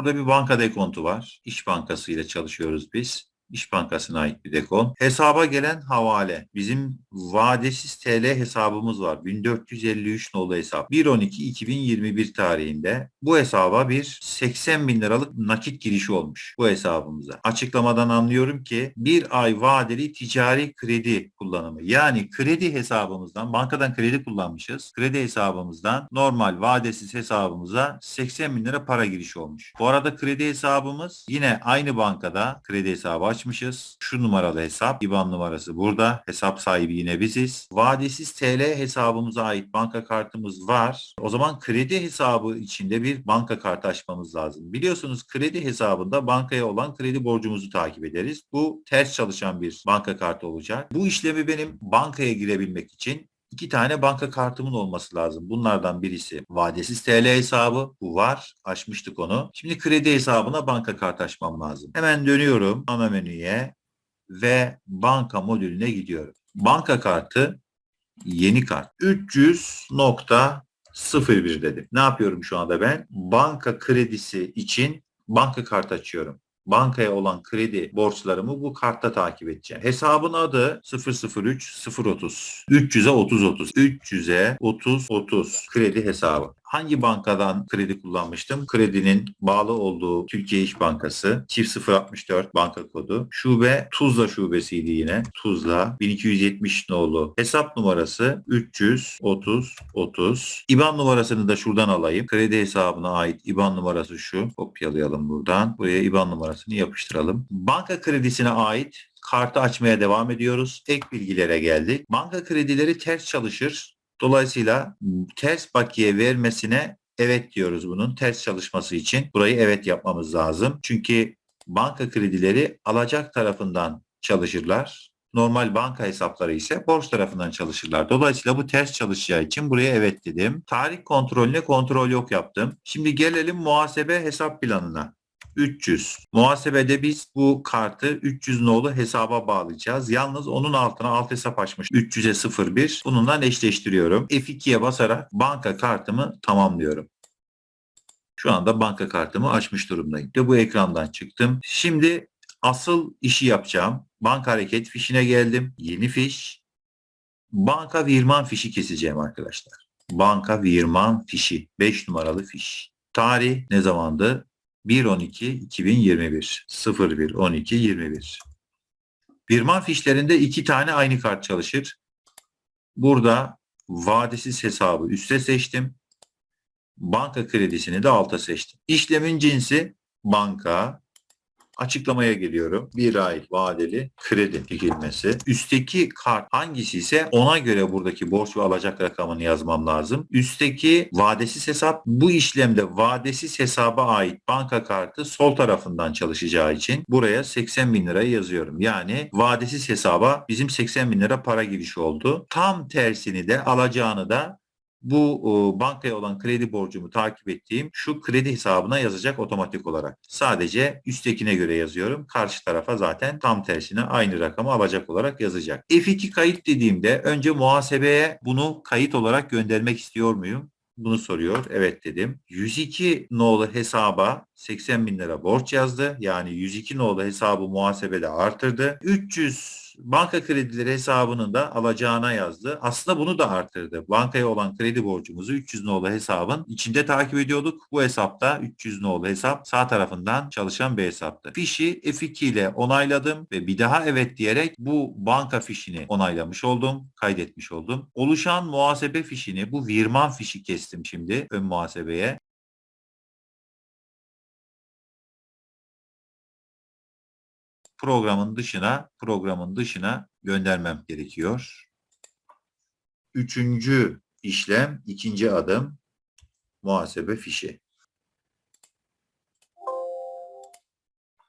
Burada bir banka dekontu var. İş Bankası ile çalışıyoruz biz. İş Bankası'na ait bir dekon. Hesaba gelen havale. Bizim vadesiz TL hesabımız var. 1453 nolu hesap. 1.12.2021 tarihinde bu hesaba bir 80 bin liralık nakit girişi olmuş bu hesabımıza. Açıklamadan anlıyorum ki bir ay vadeli ticari kredi kullanımı. Yani kredi hesabımızdan bankadan kredi kullanmışız. Kredi hesabımızdan normal vadesiz hesabımıza 80 bin lira para girişi olmuş. Bu arada kredi hesabımız yine aynı bankada kredi hesabı açmışız. Şu numaralı hesap. IBAN numarası burada. Hesap sahibi yine biziz. Vadesiz TL hesabımıza ait banka kartımız var. O zaman kredi hesabı içinde bir banka kartı açmamız lazım. Biliyorsunuz kredi hesabında bankaya olan kredi borcumuzu takip ederiz. Bu ters çalışan bir banka kartı olacak. Bu işlemi benim bankaya girebilmek için iki tane banka kartımın olması lazım. Bunlardan birisi vadesiz TL hesabı. Bu var. Açmıştık onu. Şimdi kredi hesabına banka kartı açmam lazım. Hemen dönüyorum ana menüye ve banka modülüne gidiyorum. Banka kartı yeni kart. 300.01 dedim. Ne yapıyorum şu anda ben? Banka kredisi için banka kartı açıyorum bankaya olan kredi borçlarımı bu kartta takip edeceğim. Hesabın adı 003 030 300'e 30 30 300'e 30 30 kredi hesabı. Hangi bankadan kredi kullanmıştım? Kredinin bağlı olduğu Türkiye İş Bankası çift 064 banka kodu. Şube Tuzla şubesiydi yine. Tuzla 1270 nolu. Hesap numarası 330 30. İBAN numarasını da şuradan alayım. Kredi hesabına ait İBAN numarası şu. Kopyalayalım buradan. Buraya İBAN numarasını yapıştıralım. Banka kredisine ait kartı açmaya devam ediyoruz. Ek bilgilere geldik. Banka kredileri ters çalışır. Dolayısıyla ters bakiye vermesine evet diyoruz bunun ters çalışması için. Burayı evet yapmamız lazım. Çünkü banka kredileri alacak tarafından çalışırlar. Normal banka hesapları ise borç tarafından çalışırlar. Dolayısıyla bu ters çalışacağı için buraya evet dedim. Tarih kontrolüne kontrol yok yaptım. Şimdi gelelim muhasebe hesap planına. 300. Muhasebede biz bu kartı 300 nolu hesaba bağlayacağız. Yalnız onun altına alt hesap açmış. 300'e 01. Bununla eşleştiriyorum. F2'ye basarak banka kartımı tamamlıyorum. Şu anda banka kartımı açmış durumdayım. Ve bu ekrandan çıktım. Şimdi asıl işi yapacağım. Banka hareket fişine geldim. Yeni fiş. Banka virman fişi keseceğim arkadaşlar. Banka virman fişi. 5 numaralı fiş. Tarih ne zamandı? 1-12-2021 01-12-21 Birman fişlerinde iki tane aynı kart çalışır. Burada vadesiz hesabı üste seçtim. Banka kredisini de alta seçtim. İşlemin cinsi banka. Açıklamaya geliyorum. Bir ay vadeli kredi çekilmesi. Üstteki kart hangisi ise ona göre buradaki borç ve alacak rakamını yazmam lazım. Üstteki vadesiz hesap bu işlemde vadesiz hesaba ait banka kartı sol tarafından çalışacağı için buraya 80 bin lirayı yazıyorum. Yani vadesiz hesaba bizim 80 bin lira para girişi oldu. Tam tersini de alacağını da bu e, bankaya olan kredi borcumu takip ettiğim şu kredi hesabına yazacak otomatik olarak. Sadece üsttekine göre yazıyorum. Karşı tarafa zaten tam tersine aynı rakamı alacak olarak yazacak. F2 kayıt dediğimde önce muhasebeye bunu kayıt olarak göndermek istiyor muyum? Bunu soruyor. Evet dedim. 102 nolu hesaba 80 bin lira borç yazdı. Yani 102 nolu hesabı muhasebede artırdı. 300 banka kredileri hesabını da alacağına yazdı. Aslında bunu da arttırdı. Bankaya olan kredi borcumuzu 300 nolu hesabın içinde takip ediyorduk. Bu hesapta 300 nolu hesap sağ tarafından çalışan bir hesaptı. Fişi F2 ile onayladım ve bir daha evet diyerek bu banka fişini onaylamış oldum. Kaydetmiş oldum. Oluşan muhasebe fişini bu virman fişi kestim şimdi ön muhasebeye. Programın dışına programın dışına göndermem gerekiyor. Üçüncü işlem, ikinci adım muhasebe fişi.